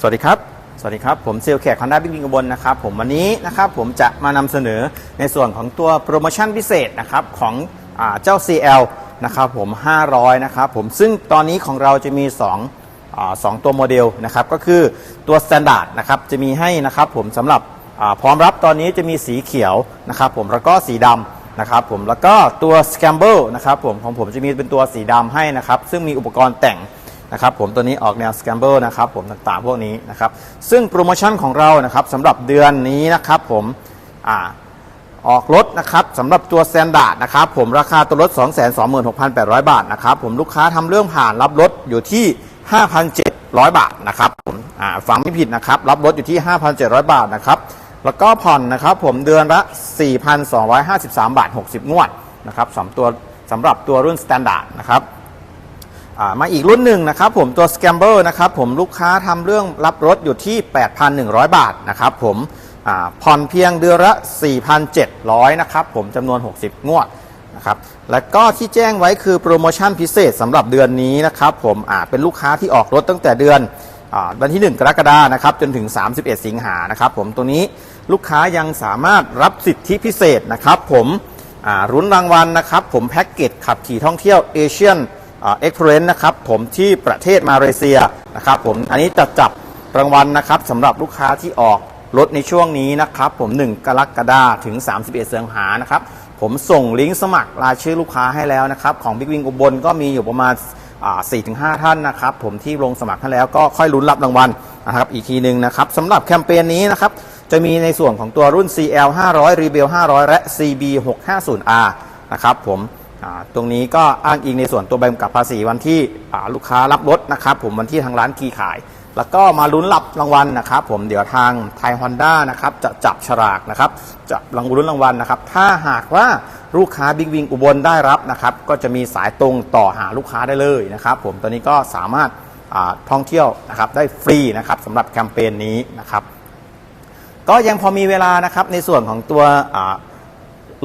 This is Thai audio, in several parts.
สวัสดีครับ สวัสดีครับ ผมเซลแขกคอนด้าบิ๊กบิงกบลนะครับ ผมวันนี้นะครับผมจะมานำเสนอในส่วนของตัวโปรโมชั่นพิเศษนะครับของอเจ้า CL นะครับผม 500 นะครับผม ซึ่งตอนนี้ของเราจะมี2อสองตัวโมเดลนะครับ ก็คือตัว Standard นะครับ จะมีให้นะครับผมสำหรับพร้อมรับตอนนี้จะมีสีเขียวนะครับผม แล้วก็สีดำนะครับผม แล้วก็ตัว Scramble นะครับผมของผมจะมีเป็นตัวสีดำให้นะครับ ซึ่งมีอุปกรณ์แต่ง นะครับผมตัวนี้ออกแนวสแคมเบิลนะครับผมต่างๆพวกนี้นะครับซึ่งโปรโมชั่นของเรานะครับสำหรับเดือนนี้นะครับผมอาออกรถนะครับสำหรับตัวแซนดาร์ดนะครับผมราคาตัวรถ 226,800 บาทนะครับผมลูกค้าทำเรื่องผ่านรับรถอยู่ที่ 5,700 บาทนะครับผมอ่าฟังไม่ผิดนะครับ รับรถอยู่ที่ 5,700 บาทนะครับแล้วก็ผ่อนนะครับผมเดือนละ 4,253 บาท 60 งวดนะครับสำตัวสำหรับตัวรุ่นสแตนดาร์ดนะครับ มาอีกรุ่นหนึ่งนะครับผมตัว Scamber นะครับผมลูกค้าทำเรื่องรับรถอยู่ที่ 8,100 บาทนะครับผมผ่อนเพียงเดือนละ 4,700 นะครับผมจำนวน 60 งวดนะครับและก็ที่แจ้งไว้คือโปรโมชั่นพิเศษสำหรับเดือนนี้นะครับผมเป็นลูกค้าที่ออกรถตั้งแต่เดือนวันที่ 1 กรกฎานะครับจนถึง 31 สิงหานะครับผมตัวนี้ลูกค้ายังสามารถรับสิทธิพิเศษนะครับผมรุ้นรางวัลนะครับผมแพ็กเกจขับขี่ท่องเที่ยวเอเชียน เอ็กเพรนนะครับผมที่ประเทศมาเลเซียนะครับผมอันนี้จะจับรางวัลนะครับสำหรับลูกค้าที่ออกรถในช่วงนี้นะครับผม 1 กรกฎาคมถึง 31 สิงหานะครับ ผมส่งลิงก์สมัครรายชื่อลูกค้าให้แล้วนะครับ ของ Big Wing อุบลก็มีอยู่ประมาณอ่า4-5ท่านนะครับ ผมที่ลงสมัครให้แล้วก็ค่อยลุ้นรับรางวัลนะครับอีกทีหนึ่งนะครับสำหรับแคมเปญนี้นะครับ จะมีในส่วนของตัวรุ่น CL 500 Rebel 500 และ CB 650R นะครับผม ตรงนี้ก็อ้างอิงในส่วนตัวใบกำกับภาษีวันที่ลูกค้ารับรถนะครับ ผมวันที่ทางร้านกีขาย แล้วก็มาลุ้นรับรางวัลนะครับ ผมเดี๋ยวทางไทยฮอนด้านะครับจะจับฉลากนะครับจะรางวัลลุ้นรางวัลนะครับ ถ้าหากว่าลูกค้าบิ๊กวิงอุบลได้รับนะครับ ก็จะมีสายตรงต่อหาลูกค้าได้เลยนะครับ ผมตอนนี้ก็สามารถท่องเที่ยวนะครับได้ฟรีนะครับสำหรับแคมเปญนี้นะครับ ก็ยังพอมีเวลานะครับในส่วนของตัว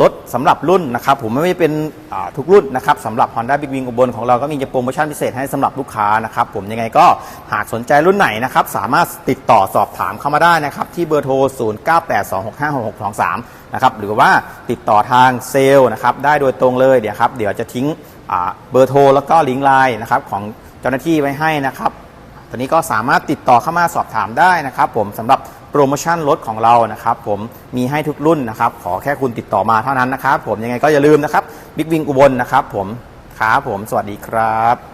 รถสำหรับรุ่นนะครับผมไม่เป็นทุกรุ่นนะครับสำหรับ Honda Big Wing อุบลของเราก็มีโปรโมชั่นพิเศษให้สำหรับลูกค้านะครับผมยังไงก็หากสนใจรุ่นไหนนะครับสามารถติดต่อสอบถามเข้ามาได้นะครับที่เบอร์โทร 0982656623นะครับหรือว่าติดต่อทางเซลล์นะครับได้โดยตรงเลยเดี๋ยวครับเดี๋ยวจะทิ้งเบอร์โทรแล้วก็ลิงก์ไลน์นะครับของเจ้าหน้าที่ไว้ให้นะครับ อนนี้ก็สามารถติดต่อเข้ามาสอบถามได้นะครับ ผมสำหรับโปรโมชั่นรถของเรานะครับ ผมมีให้ทุกรุ่นนะครับ ขอแค่คุณติดต่อมาเท่านั้นนะครับ ผมยังไงก็อย่าลืมนะครับบิ๊กวิงอุบลนะครับ ผมครับผมสวัสดีครับ